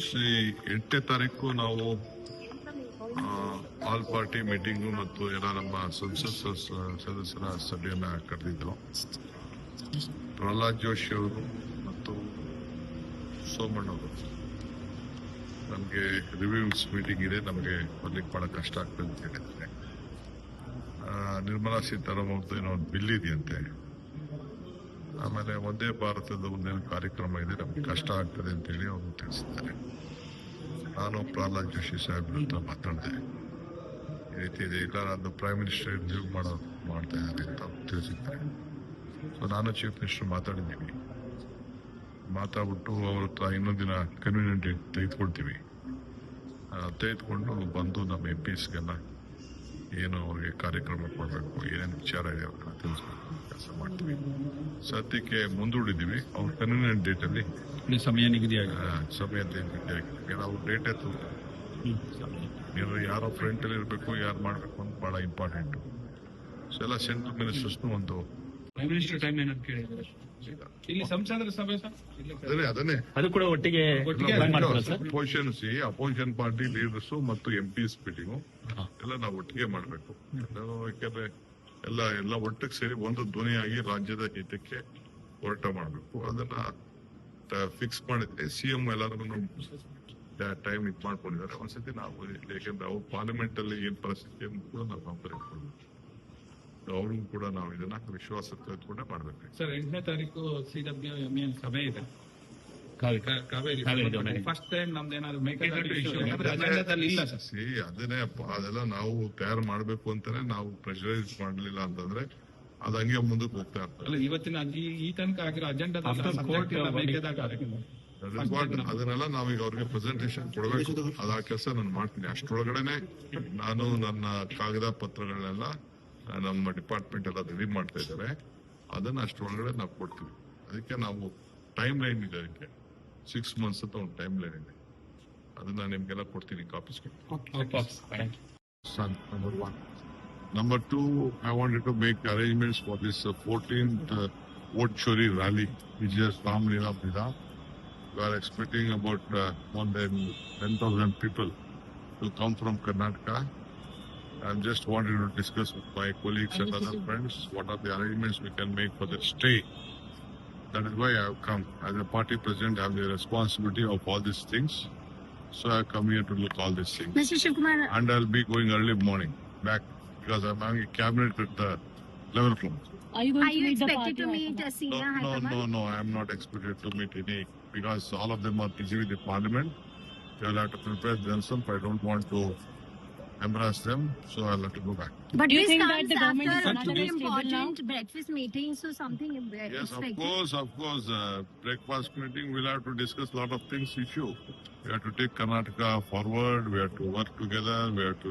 ಶ್ರೀ ಎಂಟನೇ ತಾರೀಕು ನಾವು ಆಲ್ ಪಾರ್ಟಿ ಮೀಟಿಂಗು ಮತ್ತು ಎಲ್ಲ ನಮ್ಮ ಸಂಸತ್ ಸದಸ್ಯ- ಸದಸ್ಯರ ಸಭೆಯನ್ನು ಕರೆದಿದ್ದು ಪ್ರಹ್ಲಾದ್ ಜೋಶಿ ಅವರು ಮತ್ತು ಸೋಮಣ್ಣ ಅವರು. ನಮಗೆ ರಿವ್ಯೂಸ್ ಮೀಟಿಂಗ್ ಇದೆ, ನಮಗೆ ಬರ್ಲಿಕ್ಕೆ ಭಾಳ ಕಷ್ಟ ಆಗ್ತದೆ ಅಂತ ಹೇಳಿದ್ರೆ ನಿರ್ಮಲಾ ಸೀತಾರಾಮನ್ ಏನೋ ಒಂದು ಬಿಲ್ ಇದೆಯಂತೆ. ಆಮೇಲೆ ಒಂದೇ ಭಾರತದ ಒಂದೇನು ಕಾರ್ಯಕ್ರಮ ಇದೆ, ನಮ್ಗೆ ಕಷ್ಟ ಆಗ್ತದೆ ಅಂತೇಳಿ ಅವರು ತಿಳಿಸಿದ್ದಾರೆ. ನಾನು ಪ್ರಹ್ಲಾದ್ ಜೋಶಿ ಸಾಹೇಬ್ರ ಹತ್ರ ಮಾತಾಡಿದೆ. ಈ ರೀತಿ ಇದೆ. ಅದು ಪ್ರೈಮ್ ಮಿನಿಸ್ಟರ್ ರಿವ್ಯೂ ಮಾಡೋ, ಮಾಡ್ತಾ ಇದ್ದಾರೆ ಅಂತ ತಿಳಿಸಿದ್ದಾರೆ. ಸೊ ನಾನು ಚೀಫ್ ಮಿನಿಸ್ಟರ್ ಮಾತಾಡಿದ್ದೀವಿ ಮಾತಾಡ್ಬಿಟ್ಟು ಅವ್ರ ಹತ್ರ ಇನ್ನೊಂದು ದಿನ ಕನ್ವೀನಿಯಂಟ್ ತೆಗೆದುಕೊಳ್ತೀವಿ. ತೆಗೆದುಕೊಂಡು ಬಂದು ನಮ್ಮ ಎಂ ಪಿಸ್ಗೆಲ್ಲ ಏನು ಅವ್ರಿಗೆ ಕಾರ್ಯಕ್ರಮ ಕೊಡಬೇಕು ಏನೇನು ವಿಚಾರ ಇದೆ ಅವ್ರನ್ನ ತಿಳಿಸ್ಬೇಕು. ಕೆಲಸ ಮಾಡ್ತೀವಿ. ಸದ್ಯಕ್ಕೆ ಮುಂದೂಡಿದ್ದೀವಿ. ಅವ್ರ ಕನ್ವೀನಿಯಂಟ್ ಡೇಟಲ್ಲಿ ಸಮಯ ನಿಗದಿಯಾಗಿ ಸಮಯ ಸಮಯದಲ್ಲಿ ನಿಗದಿಯಾಗಿದೆ. ನಾವು ಡೇಟ್ ಎತ್ತು ನೀವು ಯಾರೋ ಫ್ರಂಟ್ ಅಲ್ಲಿ ಇರಬೇಕು ಯಾರು ಮಾಡಬೇಕು ಅಂತ ಬಹಳ ಇಂಪಾರ್ಟೆಂಟ್ ಸೊ ಎಲ್ಲ ಸೆಂಟ್ರಲ್ ಮಿನಿಸ್ಟರ್ಸ್ನು ಒಂದು ಪ್ರೈಮ್ ಮಿನಿಸ್ಟರ್ ಟೈಮ್ ಏನಂತ ಕೇಳಿದ್ದಾರೆ ಇಲ್ಲಿ ಸಂಸದರ ಸಭೆ ಸರ್? ಇಲ್ಲಿ ಅದನ್ನೇ ಅದನ್ನೇ. ಅದು ಕೂಡ ಒಟ್ಟಿಗೆ ಒಟ್ಟಿಗೆ ಮಾಡ್ತೀರಾ ಸರ್? ಅಪೋಸಿಷನ್ ಸಿ ಅಪೋಸಿಷನ್ ಪಾರ್ಟಿ ಲೀಡರ್ಸ್ ಮತ್ತು ಎಂ ಪಿ ಮೀಟಿಂಗು ಎಲ್ಲ ನಾವು ಒಟ್ಟಿಗೆ ಮಾಡಬೇಕು. ಯಾಕಂದ್ರೆ ಎಲ್ಲ ಎಲ್ಲ ಒಟ್ಟಿಗೆ ಸೇರಿ ಒಂದು ಧ್ವನಿಯಾಗಿ ರಾಜ್ಯದ ಹಿತಕ್ಕೆ ಹೋರಾಟ ಮಾಡಬೇಕು. ಅದನ್ನ ಫಿಕ್ಸ್ ಮಾಡಿದ್ರೆ ಸಿಎಂ ಎಲ್ಲರೂ ಟೈಮ್ ಇದು ಮಾಡ್ಕೊಂಡಿದ್ದಾರೆ. ಒಂದ್ಸತಿ ನಾವು ಯಾಕಂದ್ರೆ ಅವ್ರು ಪಾರ್ಲಿಮೆಂಟ್ ಅಲ್ಲಿ ಏನ್ ಪರಿಸ್ಥಿತಿ ಅಂತ ಕೂಡ ನಾವು ಕಂಪೇರ್ ಮಾಡ್ಕೊಳ್ಬೇಕು ಅವ್ರಿಗೂ ಕೂಡ ನಾವು ಇದನ್ನ ವಿಶ್ವಾಸ ಕೂಡ ಮಾಡಬೇಕು. ಸರ್ ಎಂಟನೇ ತಾರೀಕು ಸಿ ಡಬ್ಲ್ಯೂ ಎಂ ಎನ್ ಸಭೆ ಇದೆ. ಫಸ್ಟ್ ಟೈಮ್ ನಮ್ದು ಏನಾದ್ರು ಮೇಕೆದಾಟು ಇಶ್ಯೂ ಅದನ್ನೇ- ಇಲ್ಲ ಸರ್. ಸಿ ಅಪ್ಪ, ಅದೆಲ್ಲ ನಾವು ತಯಾರು ಮಾಡ್ಬೇಕು ಅಂತಾನೆ ನಾವು ಪ್ರೆಷರೈಸ್ ಮಾಡ್ಲಿಲ್ಲ ಅಂತಂದ್ರೆ ಅದ ಹಂಗೆ ಮುಂದಕ್ಕೆ ಹೋಗ್ತಾ ಇರ್ತದೆ. ಇವತ್ತಿನ ಈ ತನಕ ಆಗಿರೋ ಅಜೆಂಡಾ ಅದನ್ನೆಲ್ಲ ನಾವೀಗ ಅವ್ರಿಗೆ ಪ್ರೆಸೆಂಟೇಶನ್ ಕೊಡಬೇಕು. ಅದ ಕೆಲಸ ನಾನು ಮಾಡ್ತೀನಿ. ಅಷ್ಟರೊಳಗಡೆನೆ ನಾನು ನನ್ನ ಕಾಗದ ಪತ್ರಗಳನ್ನೆಲ್ಲ ನಮ್ಮ ಡಿಪಾರ್ಟ್ಮೆಂಟ್ ಎಲ್ಲ ರೆಡಿ ಮಾಡ್ತಾ ಇದ್ದಾರೆ. ಅದನ್ನ ಅಷ್ಟರೊಳಗಡೆ ನಾವು ಕೊಡ್ತೀವಿ. ಅದಕ್ಕೆ ನಾವು ಟೈಮ್ ಲೈನ್ ಇದೆ ಅದಕ್ಕೆ. ಸಿಕ್ಸ್ ಮಂತ್ಸ್ ಅಂತ ಒಂದು ಟೈಮ್ ಲೈನ್ ಇದೆ. ಅದನ್ನ ನಿಮ್ಗೆಲ್ಲ ಕೊಡ್ತೀನಿ copies number two I want to make arrangements for this fourteenth vote Chori rally ವಿಜಯ ರಾಮ್ ಲೀಲಾ ಪಿಲಾ you are expecting about more than ten thousand people to come from Karnataka I am just wanted to discuss with my colleagues and other friends what are the arrangements we can make for the stay. That is why I have come. As a party president, I have the responsibility of all these things. So I have come here to look all these things Mr. Shivkumar, and I'll be going early morning back because I'm having a cabinet at the 11 o'clock. Are you going are to you meet the expected party to meet high No, no, no, no. I'm not expected to meet any because all of them are busy with the parliament. They'll have to prepare themselves. I don't want to embarrass them, so I'll have to go back. But Do you think that the government is not two stable now? important breakfast meetings, so something is very Yes, of course, of course. Uh, breakfast meeting, we'll have to discuss a lot of things issue. We have to take Karnataka forward. We have to work together. We have to